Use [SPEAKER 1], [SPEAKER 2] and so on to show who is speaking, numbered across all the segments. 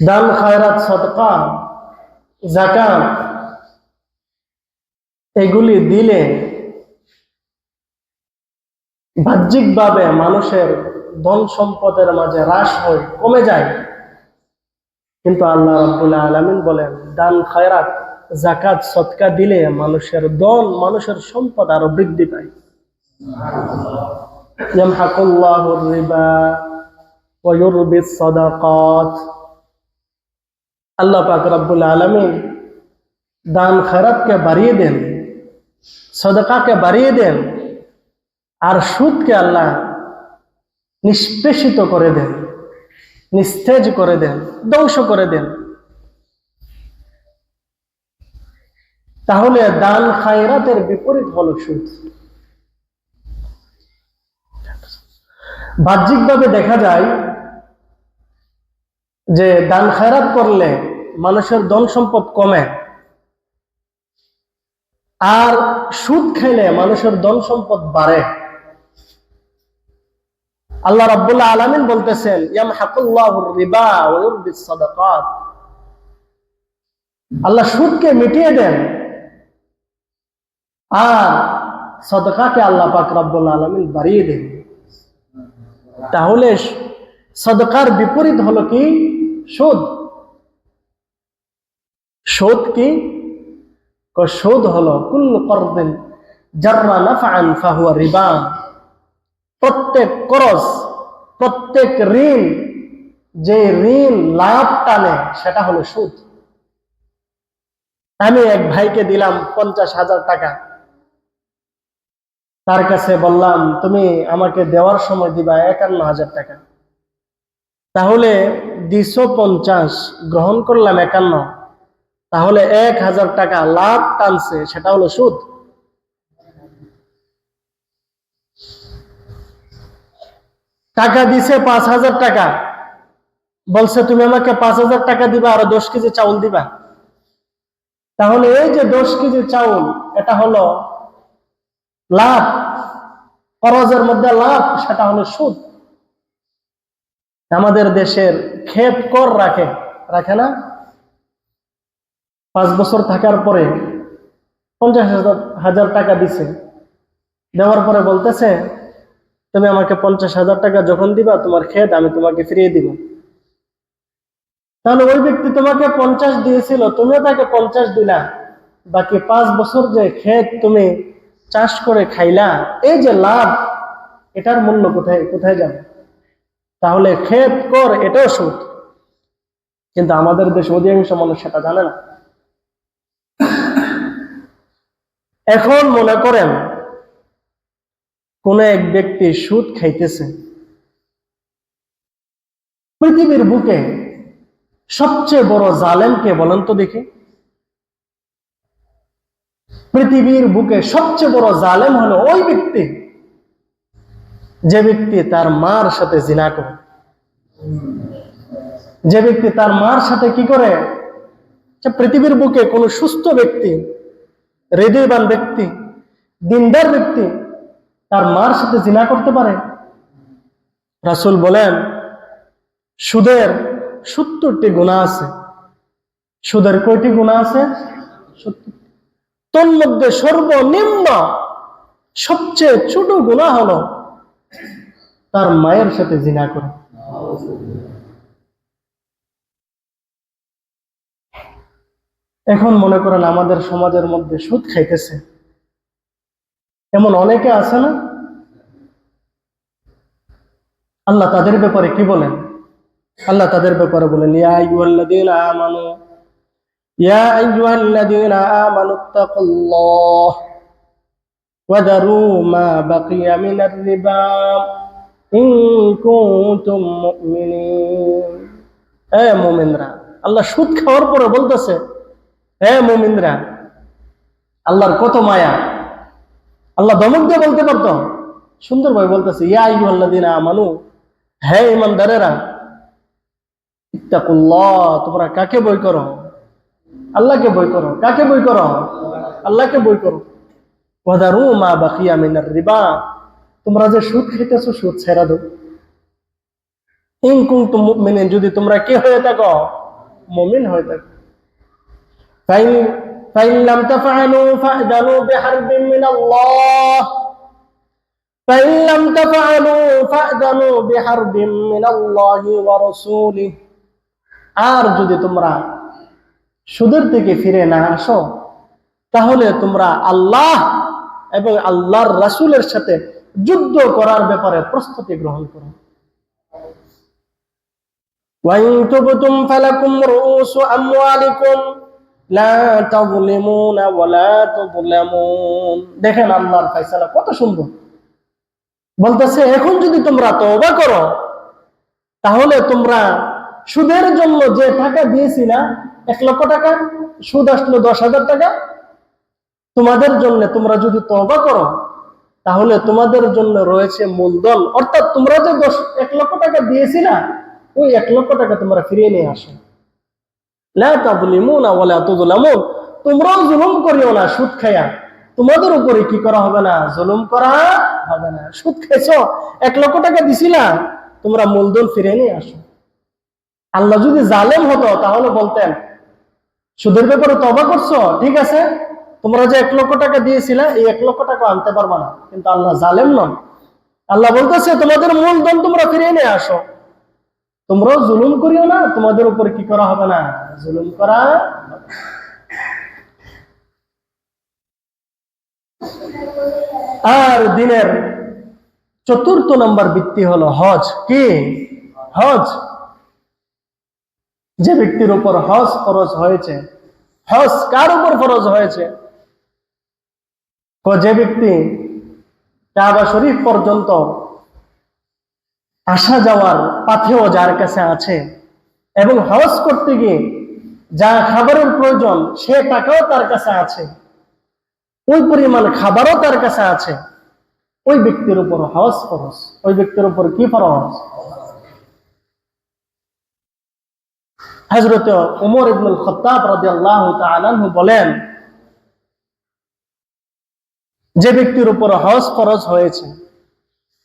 [SPEAKER 1] দান, খায়রাত, সদকা জাকাত এগুলি দিলে বাহ্যিকভাবে মানুষের ধন সম্পদের মাঝে হ্রাস হয়, কমে যায়। কিন্তু আল্লাহ রাব্বুল আলামিন বলেন, দান, খায়রাত জাকাত সদকা দিলে মানুষের ধন, মানুষের সম্পদ আরও বৃদ্ধি পায়। রিবা ওয়া ইউরবি সাদাকাত। আল্লাহ পাক রব্বুল আলামিন দান খায়রাতকে বাড়িয়ে দেন, সদকাকে বাড়িয়ে দেন, আর সুদকে আল্লাহ নিষ্পেষিত করে দেন, নিস্তেজ করে দেন, ধ্বংস করে দেন। তাহলে দান খায়রাতের বিপরীত হল সুদ। বাহ্যিকভাবে দেখা যায় যে দান খায়রাত করলে মানুষের ধন সম্পদ কমে। আর সুদ খাইলে মানুষের ধন সম্পদ বাড়ে। আল্লাহ রাব্বুল্লাহ আলামিন বলতেছেন, ইয়ামহাকুল্লাহুর রিবা ওয়া ইউরবিস সাদাকাত। আল্লাহ সুদকে মিটিয়ে দেন। আর সদকাকে আল্লাহ পাক রব্বুল আলামিন বাড়িয়ে দেন। তাহলে সদকার বিপরীত হলো কি? সুদ সুদ কি? সুদ হলো কুল করদিন জাররা নাফআন ফাহুয়া রিবা। প্রত্যেক করজ, প্রত্যেক ঋণ যে ঋণ লাভ টানে, সেটা হলো সুদ আমি এক ভাইকে দিলাম পঞ্চাশ হাজার টাকা। তার কাছে বললাম, তুমি আমাকে দেওয়ার সময় দিবা একান্ন হাজার টাকা। তাহলে দুইশো পঞ্চাশ গ্রহণ করলাম একান্ন। তাহলে এক হাজার টাকা লাভ টানছে, সেটা হলো সুদ। টাকা দিছে পাঁচ হাজার টাকা। বলছে, তুমি আমাকে পাঁচ হাজার টাকা দিবা আর দশ কেজি চাউল দিবা। তাহলে এই যে দশ কেজি চাউল, এটা হলো লাভ। খরচের মধ্যে লাভ, সেটা হলো সুদ। আমাদের দেশের ক্ষেত কর রাখে। রাখে না? পাঁচ বছর থাকার পরে পঞ্চাশ হাজার টাকা দিছে। দেওয়ার পরে বলতেছে, তুমি আমাকে পঞ্চাশ হাজার টাকা যখন দিবা, তোমার ক্ষেত আমি তোমাকে ফিরিয়ে দিব। তাহলে ওই ব্যক্তি তোমাকে পঞ্চাশ দিয়েছিল, তুমিও তাকে পঞ্চাশ দিলা। বাকি পাঁচ বছর যে ক্ষেত তুমি চাষ করে খাইলা, এই যে লাভ, এটার মূল্য কোথায় কোথায় যাবে? তাহলে ক্ষেত কর, এটাও সুদ। কিন্তু আমাদের দেশে অধিকাংশ মানুষ সেটা জানে না। এখন মনে করেন, কোন এক ব্যক্তি সুদ খাইতেছে। পৃথিবীর বুকে সবচেয়ে বড় জালেম কে বলেন তো দেখি। পৃথিবীর বুকে সবচেয়ে বড় জালেম হলো ওই ব্যক্তি। যে ব্যক্তি তার মার সাথে জিনা করে, যে ব্যক্তি তার মার সাথে কি করে? পৃথিবীর বুকে কোন সুস্থ ব্যক্তি, হৃদয়বান ব্যক্তি, দিনদার ব্যক্তি তার মার সাথে জিনা করতে পারে? রাসুল বলেন, সুদের সত্তরটি গুণা আছে। সুদের কয়টি গুণা আছে? তোর মধ্যে সর্বনিম্ন সবচেয়ে ছোট গুণা হলো তার মায়ের সাথে জিনা করে। এখন মনে করেন আমাদের সমাজের মধ্যে সুদ খাইতেছে। এমন অনেকে আছে না? আল্লাহ তাদের ব্যাপারে কি বলেন? আল্লাহ তাদের ব্যাপারে বলেন, ইয়া মুমিনরা, আল্লাহ সুদ খাওয়ার পরে বলতেছে, হে মুমিনরা, আল্লাহর কত মায়া। আল্লাহ দমক দিয়ে বলতে পারতো। সুন্দর ভাবে বলতেছে, ইয়া আইয়ুহাল্লাযীনা আমানু, হে ইমানদারেরা, ইত্তাকুল্লাহ, তোমরা কাকে বই করো? আল্লাহকে বই করো। কাকে বই করো? আল্লাহকে বই করো। ওয়াদারু মা বাকিয়া মিনার রিবা। তোমরা যে সুদ খাইতেছো সুদ ছেড়া দাও ইন কুনতুম মুমিনিন যদি তোমরা কে হয়ে থাকো মমিন হয়ে থাকো فإن فإن لم تفعلوا فأذنوا بحرب من الله فإن لم تفعلوا فأذنوا بحرب من الله ورسوله আর যদি তোমরা সুদের থেকে ফিরে না আসো তাহলে তোমরা আল্লাহ এবং আল্লাহর রাসূলের সাথে যুদ্ধ করার ব্যাপারে প্রস্তুতি গ্রহণ করো দেখেন আল্লাহর ফাইসালা কত সুন্দর। বলতেছে, এখন যদি তোমরা তবা করো, তাহলে তোমরা সুদের জন্য যে টাকা দিয়েছি না এক লক্ষ টাকা, সুদ আসলো দশ হাজার টাকা, তোমাদের জন্য তোমরা যদি তবা করো তাহলে তোমাদের জন্য রয়েছে মূলধন অর্থাৎ তোমরা যে দশ, এক লক্ষ টাকা দিয়েছিলা, ওই এক লক্ষ টাকা তোমরা ফিরিয়ে নিয়ে আসো। তোমরাও জুলুম করিও না, সুদ খায়া। তোমাদের উপরে কি করা হবে না? জুলুম করা হবে না। সুদ খাইছো এক লক্ষ টাকা দিছিলা, তোমরা মূলধন ফিরে নিয়ে আসো। আল্লাহ যদি জালেম হতো, তাহলে বলতেন, সুদের ব্যাপারে তবা করছ, ঠিক আছে? তোমরা যে এক লক্ষ টাকা দিয়েছিলে, এই এক লক্ষ টাকা আনতে পারবা না। কিন্তু আল্লাহ জালেম নন। আল্লাহ বলতেছে, তোমাদের মূলধন তোমরা ফিরিয়ে নিয়ে আসো। তোমরাও জুলুম করিও না, তোমাদের উপর কি করা হবে না? জুলুম করা আর দিনের চতুর্থ নম্বর বৃত্তি হলো হজ। কি? হজ। যে ব্যক্তির উপর হজ ফরজ হয়েছে। হজ কার উপর ফরজ হয়েছে? যে ব্যক্তি কাবা শরীফ পর্যন্ত আসা যাওয়ার পাথেও যার কাছে আছে এবং হজ করতে গিয়ে যা খাবারের প্রয়োজন সে টাকাও তার কাছে আছে, ওই পরিমাণ খাবারও তার কাছে আছে, ওই ব্যক্তির উপর হজ ফরজ, ওই ব্যক্তির উপর কি ফরজ? হজরত উমর ইবনুল রাদিয়াল্লাহু তাআলা আনহু বলেন যে ব্যক্তির উপর হজ ফরজ হয়েছে,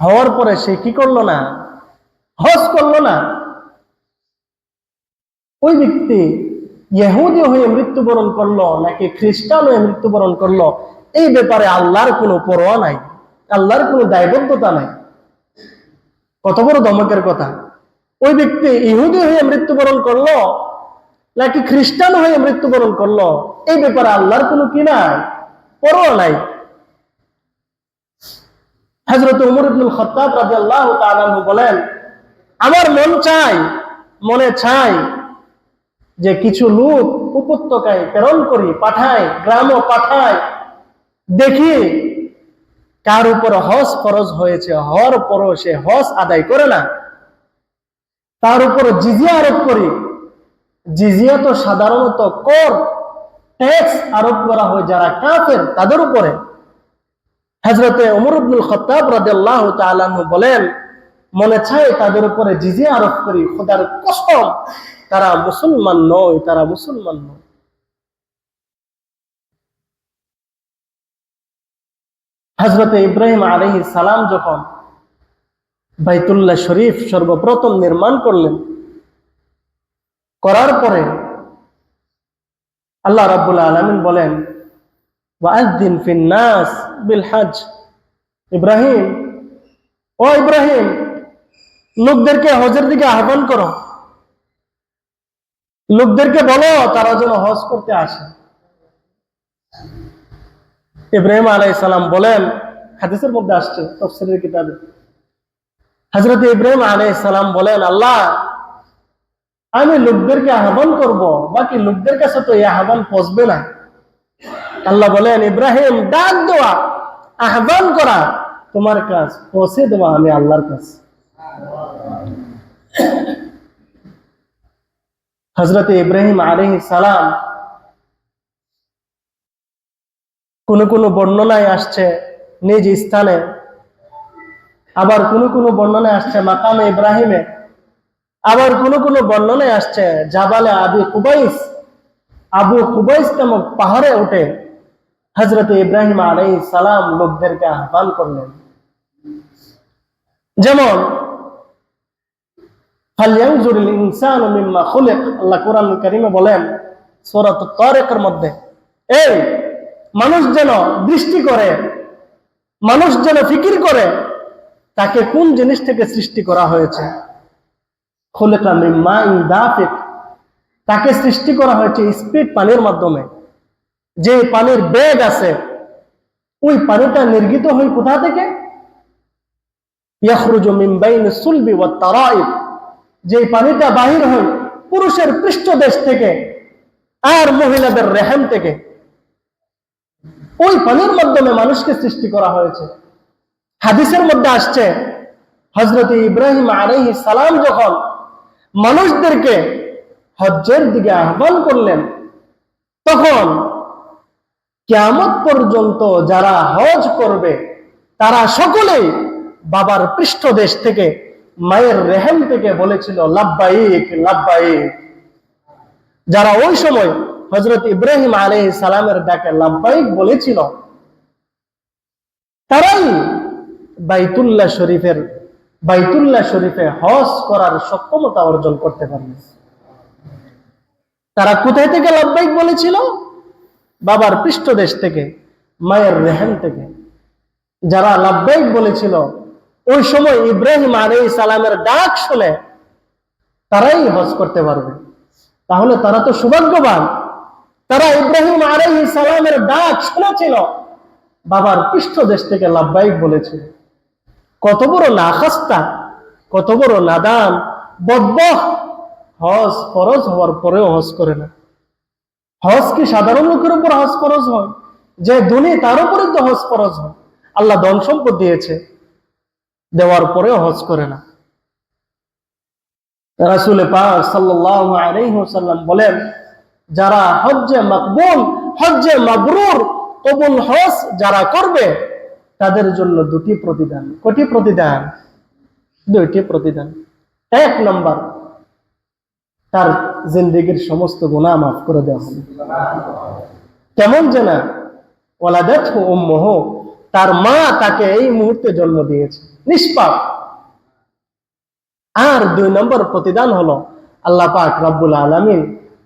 [SPEAKER 1] হওয়ার পরে সে কি করল না? হজ করল না? ওই ব্যক্তি ইহুদি হয়ে মৃত্যুবরণ করল নাকি খ্রিস্টান হয়ে মৃত্যুবরণ করল? এই ব্যাপারে আল্লাহর কোনো পরোয়া নাই, আল্লাহর কোনো দায়বদ্ধতা নাই। কত বড় দমকের কথা। ওই ব্যক্তি ইহুদি হয়ে মৃত্যুবরণ করল নাকি খ্রিস্টান হয়ে মৃত্যুবরণ করল? এই ব্যাপারে আল্লাহর কোনো কি নাই? পরোয়া নাই। হজরত উমর ইবনুল খত্তাব রাদিয়াল্লাহু তাআলা বলেন, আমার মন চাই মনে চাই যে কিছু লোক উপত্যকায় প্রেরণ করি পাঠাই গ্রামও পাঠায়, দেখি কার উপর হজ ফরজ হয়েছে, হর পরও সে হজ আদায় করে না। তার উপর জিজিয়া আরোপ করি। জিজিয়া তো সাধারণত কর, ট্যাক্স আরোপ করা হয় যারা কাফের তাদের উপরে। হজরতে রাদিয়াল্লাহু তাআলা বলেন, মনে চায় তাদের উপরে আরোপ করি, খোদার কসম, তারা মুসলমান নয়, তারা মুসলমান নয়। হজরতে ইব্রাহিম আলহি সালাম যখন বাইতুল্লাহ শরীফ সর্বপ্রথম নির্মাণ করলেন, করার পরে আল্লাহ রাব্বুল আলামিন বলেন ওয়াজ্জিন ফিন নাস বিল হজ ইব্রাহিম, ও ইব্রাহিম, লোকদেরকে হজের দিকে আহ্বান করো। লোকদেরকে বলো তারা যেন হজ করতে আসে। ইব্রাহিম আলাইসালাম বলেন, হাদিসের মধ্যে আসছে তফসিলের কিতাবে। হজরত ইব্রাহিম আলাইসালাম বলেন, আল্লাহ, আমি লোকদেরকে আহ্বান করব, বাকি লোকদের কাছে তো এই আহ্বান পচবে না। আল্লাহ বলেন, ইব্রাহিম, ডাক দেওয়া, আহ্বান করা, তোমার কাজ পৌঁছে দেওয়া আমি আল্লাহর কাজ হজরত ইব্রাহিম আলহ সালাম কোন কোন বর্ণনায় আসছে নিজ স্থানে, আবার কোন কোন বর্ণনায় আসছে মাকামে ইব্রাহিমে, আবার কোন কোন বর্ণনায় আসছে জাবালে আবি কুবাইস, আবু কুবাইস নামক পাহাড়ে উঠে হজরত ইব্রাহিম আলাই সালাম লোকদেরকে আহ্বান করলেন। যেমন মানুষ যেন দৃষ্টি করে, মানুষ যেন ফিকির করে, তাকে কোন জিনিস থেকে সৃষ্টি করা হয়েছে? তাকে সৃষ্টি করা হয়েছে স্পিড পানির মাধ্যমে। যে পানির বেগ আছে, ওই পানিটা নির্গিত হয় কোথা থেকে? যে পানিটা বাহির হয় পুরুষের পৃষ্ঠদেশ থেকে আর মহিলাদের রেহেম থেকে। ওই পানির মাধ্যমে মানুষকে সৃষ্টি করা হয়েছে। হাদিসের মধ্যে আসছে হজরত ইব্রাহিম আলাইহি সালাম যখন মানুষদেরকে হজ্জের দিকে আহ্বান করলেন, তখন কিয়ামত পর্যন্ত যারা হজ করবে, তারা সকলেই বাবার পৃষ্ঠদেশ থেকে মায়ের রেহেম থেকে বলেছিল, লাব্বাইক লাব্বাইক। যারা ওই সময় হজরত ইব্রাহিম আলী সালামের ডাকে লাব্বাইক বলেছিল, তারাই বাইতুল্লাহ শরীফের, বাইতুল্লাহ শরীফে হজ করার সক্ষমতা অর্জন করতে পারবে। তারা কোথায় থেকে লাব্বাইক বলেছিল? বাবার পৃষ্ঠদেশ থেকে, মায়ের রেহেম থেকে। যারা লাব্বাইক বলেছিল, ওই সময় ইব্রাহিম আলী সালামের ডাক শুনে তারাই হজ করতে পারবে। তাহলে তারা তো সৌভাগ্যবান। তারা ইব্রাহিম আলী সালামের ডাক শুনেছিল, বাবার পৃষ্ঠদেশ থেকে লাভবাহিক বলেছিল। কত বড় নাখাস্তা, কত বড় নাদান বদ্য হজ ফরজ হওয়ার পরেও হজ করে না। হজ কি সাধারণ লোকের উপর হজ ফরজ হয়, যে ধনী তার উপরে তো হজ ফরজ হয়। আল্লাহ ধন সম্পদ দিয়েছে, দেওয়ার পরেও হজ করে না। রাসুল পাক বলেন, যারা হজ্জে মাকবুল, হজ্জে মাবরুর, কবুল হজ যারা করবে, তাদের জন্য দুটি প্রতিদান। কটি প্রতিদান? দুইটি প্রতিদান। এক নম্বর তার জিন্দিগির সমস্ত গুনাহ মাফ করে দেওয়া হবে। কেমন যেনা ওলাদাত উম্মহ, তার মা তাকে এই মুহূর্তে জন্ম দিয়েছে। নিষ্পাপ। আর দুই নম্বর প্রতিদান হলো আল্লাহ পাক রব্বুল আলমিন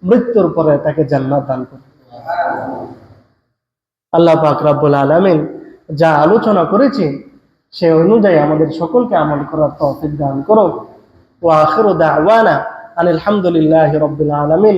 [SPEAKER 1] মৃত্যুর পরে তাকে জান্নাত দান করে আল্লাহ পাক রব্বুল আলমিন যা আলোচনা করেছি, সে অনুযায়ী আমাদের সকলকে আমল করার তৌফিক দান করো ওয়া আখিরু দাওয়ানা আনিল হামদুলিল্লাহি রাব্বিল আলামিন